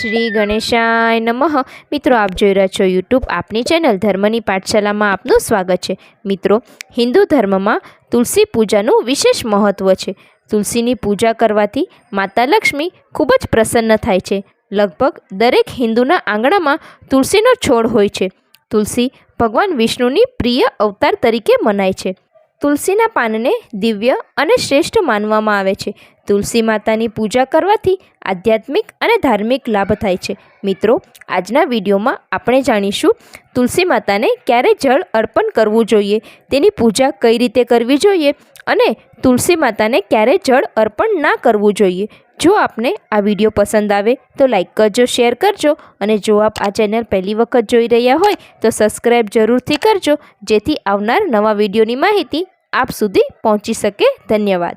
શ્રી ગણેશાય નમઃ. મિત્રો, આપ જોઈ રહ્યા છો યુટ્યુબ આપની ચેનલ ધર્મની પાઠશાલામાં આપનું સ્વાગત છે. મિત્રો, હિન્દુ ધર્મમાં તુલસી પૂજાનું વિશેષ મહત્ત્વ છે. તુલસીની પૂજા કરવાથી માતા લક્ષ્મી ખૂબ જ પ્રસન્ન થાય છે. લગભગ દરેક હિન્દુના આંગણામાં તુલસીનો છોડ હોય છે. તુલસી ભગવાન વિષ્ણુની પ્રિય અવતાર તરીકે મનાય છે. તુલસીના પાનને દિવ્ય અને શ્રેષ્ઠ માનવામાં આવે છે. તુલસી માતાની પૂજા કરવાથી આધ્યાત્મિક અને ધાર્મિક લાભ થાય છે. મિત્રો, આજના વિડીયોમાં આપણે જાણીશું તુલસી માતાને ક્યારે જળ અર્પણ કરવું જોઈએ, તેની પૂજા કઈ રીતે કરવી જોઈએ અને તુલસી માતાને ક્યારે જળ અર્પણ ના કરવું જોઈએ? જો આપને આ વીડિયો પસંદ આવે, તો લાઈક કરજો, શેર કરજો અને જો આપ આ ચેનલ પહેલી વખત જોઈ રહ્યા હોય, તો સબસ્ક્રાઈબ જરૂરથી કરજો, જેથી આવનાર નવા વિડીયોની માહિતી આપ સુધી પહોંચી શકે. ધન્યવાદ.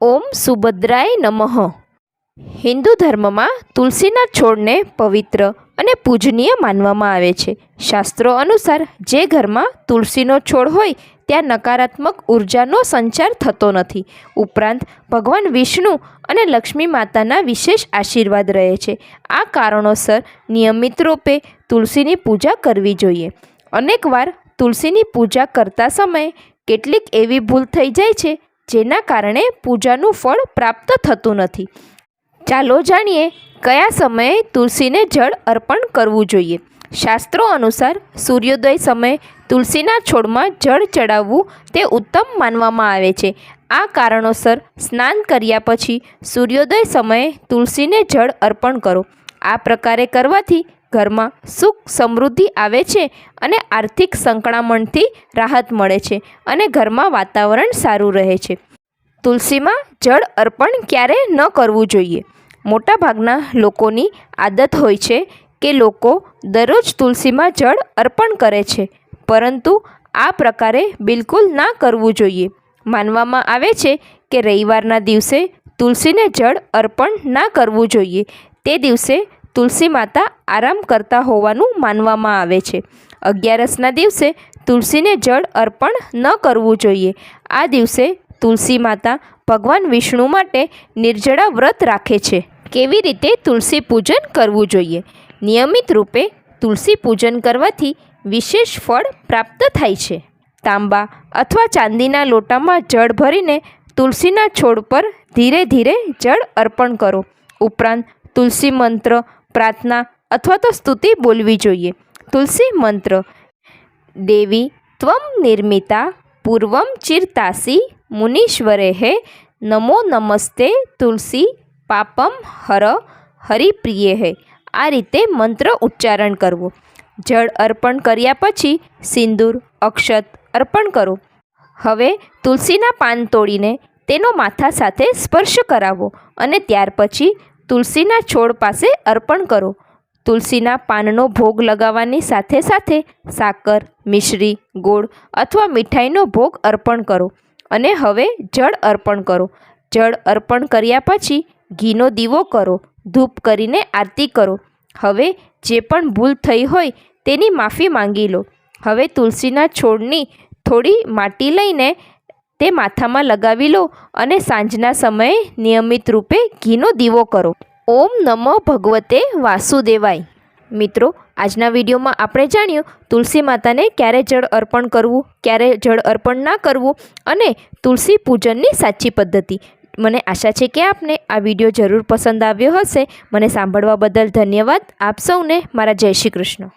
ઓમ સુભદ્રાય નમઃ. હિન્દુ ધર્મમાં તુલસીના છોડને પવિત્ર અને પૂજનીય માનવામાં આવે છે. શાસ્ત્રો અનુસાર, જે ઘરમાં તુલસીનો છોડ હોય ત્યાં નકારાત્મક ઉર્જાનો સંચાર થતો નથી. ઉપરાંત, ભગવાન વિષ્ણુ અને લક્ષ્મી માતાના વિશેષ આશીર્વાદ રહે છે. આ કારણોસર નિયમિત રૂપે તુલસીની પૂજા કરવી જોઈએ. અનેકવાર તુલસીની પૂજા કરતા સમયે કેટલીક એવી ભૂલ થઈ જાય છે, જેના કારણે પૂજાનું ફળ પ્રાપ્ત થતું નથી. ચાલો જાણીએ કયા સમયે તુલસીને જળ અર્પણ કરવું જોઈએ. શાસ્ત્રો અનુસાર સૂર્યોદય સમયે તુલસીના છોડમાં જળ ચડાવવું તે ઉત્તમ માનવામાં આવે છે. આ કારણોસર સ્નાન કર્યા પછી સૂર્યોદય સમયે તુલસીને જળ અર્પણ કરો. આ પ્રકારે કરવાથી ઘરમાં સુખ સમૃદ્ધિ આવે છે અને આર્થિક સંકળામણથી રાહત મળે છે અને ઘરમાં વાતાવરણ સારું રહે છે. તુલસીમાં જળ અર્પણ ક્યારે ન કરવું જોઈએ? મોટાભાગના લોકોની આદત હોય છે કે લોકો દરરોજ તુલસીમાં જળ અર્પણ કરે છે. પરંતુ આ પ્રકારે બિલકુલ ના કરવું જોઈએ. માનવામાં આવે છે કે રવિવારના દિવસે તુલસીને જળ અર્પણ ના કરવું જોઈએ. તે દિવસે તુલસી માતા આરામ કરતા હોવાનું માનવામાં આવે છે. અગિયારસના દિવસે તુલસીને જળ અર્પણ ન કરવું જોઈએ. આ દિવસે તુલસી માતા ભગવાન વિષ્ણુ માટે નિર્જળા વ્રત રાખે છે. કેવી રીતે તુલસી પૂજન કરવું જોઈએ? નિયમિત રૂપે તુલસી પૂજન કરવાથી વિશેષ ફળ પ્રાપ્ત થાય છે. તાંબા અથવા ચાંદીના લોટામાં જળ ભરીને તુલસીના છોડ પર ધીરે ધીરે જળ અર્પણ કરો. ઉપરાંત તુલસી મંત્ર, પ્રાર્થના અથવા તો સ્તુતિ બોલવી જોઈએ. તુલસી મંત્ર, દેવી ત્વમ નિર્મિતા પૂર્વમ ચિરતાસી મુનીશ્વરે હે નમો નમસ્તે તુલસી પાપમ હર હરિપ્રિય હે. આ રીતે મંત્ર ઉચ્ચારણ કરવું. જળ અર્પણ કર્યા પછી સિંદૂર, અક્ષત અર્પણ કરો. હવે તુલસીના પાન તોડીને તેનો માથા સાથે સ્પર્શ કરાવો અને ત્યાર પછી તુલસીના છોડ પાસે અર્પણ કરો. તુલસીના પાનનો ભોગ લગાવવાની સાથે સાથે સાકર, મિશ્રી, ગોળ અથવા મીઠાઈનો ભોગ અર્પણ કરો અને હવે જળ અર્પણ કરો. જળ અર્પણ કર્યા પછી ઘીનો દીવો કરો. ધૂપ કરીને આરતી કરો. હવે જે પણ ભૂલ થઈ હોય તેની માફી માંગી લો. હવે તુલસીના છોડની થોડી માટી લઈને તે માથામાં લગાવી લો અને સાંજના સમયે નિયમિત રૂપે ઘીનો દીવો કરો. ઓમ નમઃ ભગવતે વાસુદેવાય. મિત્રો, આજના વિડીયોમાં આપણે જાણ્યું તુલસી માતાને ક્યારે જળ અર્પણ કરવું, ક્યારે જળ અર્પણ ના કરવું અને તુલસી પૂજનની સાચી પદ્ધતિ. મને આશા છે કે આપને આ વીડિયો જરૂર પસંદ આવ્યો હશે. મને સાંભળવા બદલ ધન્યવાદ. આપ સૌને મારા જય શ્રી કૃષ્ણ.